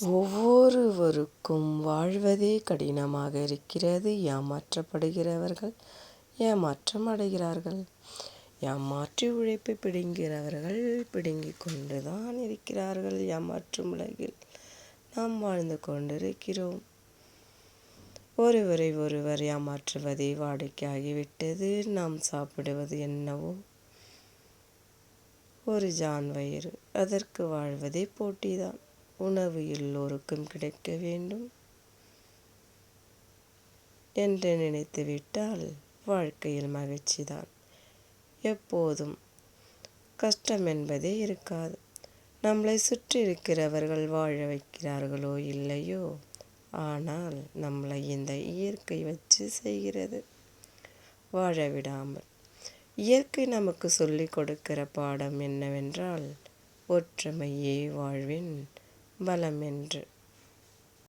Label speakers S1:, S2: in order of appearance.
S1: ஒவ்வொருவருக்கும் வாழ்வதே கடினமாக இருக்கிறது. ஏமாற்றப்படுகிறவர்கள் ஏமாற்றம் அடைகிறார்கள். ஏமாற்றி உழைப்பை பிடுங்கிறவர்கள் பிடுங்கிக் கொண்டுதான் இருக்கிறார்கள். ஏமாற்றும் உலகில் நாம் வாழ்ந்து கொண்டிருக்கிறோம். ஒருவரை ஒருவர் ஏமாற்றுவதே வாடிக்கையாகிவிட்டது. நாம் சாப்பிடுவது என்னவோ ஒரு ஜான் வயிறு. அதற்கு வாழ்வதே போட்டிதான். உணவு எல்லோருக்கும் கிடைக்க வேண்டும் என்று நினைத்துவிட்டால் வாழ்க்கையில் மகிழ்ச்சிதான். எப்போதும் கஷ்டம் என்பதே இருக்காது. நம்மளை சுற்றி இருக்கிறவர்கள் வாழ வைக்கிறார்களோ இல்லையோ ஆனால் நம்மளை இந்த இயற்கை வச்சு செய்கிறது வாழ விடாமல். இயற்கை நமக்கு சொல்லிக் கொடுக்கிற பாடம் என்னவென்றால் ஒற்றுமையே வாழ்வின் பலமென்று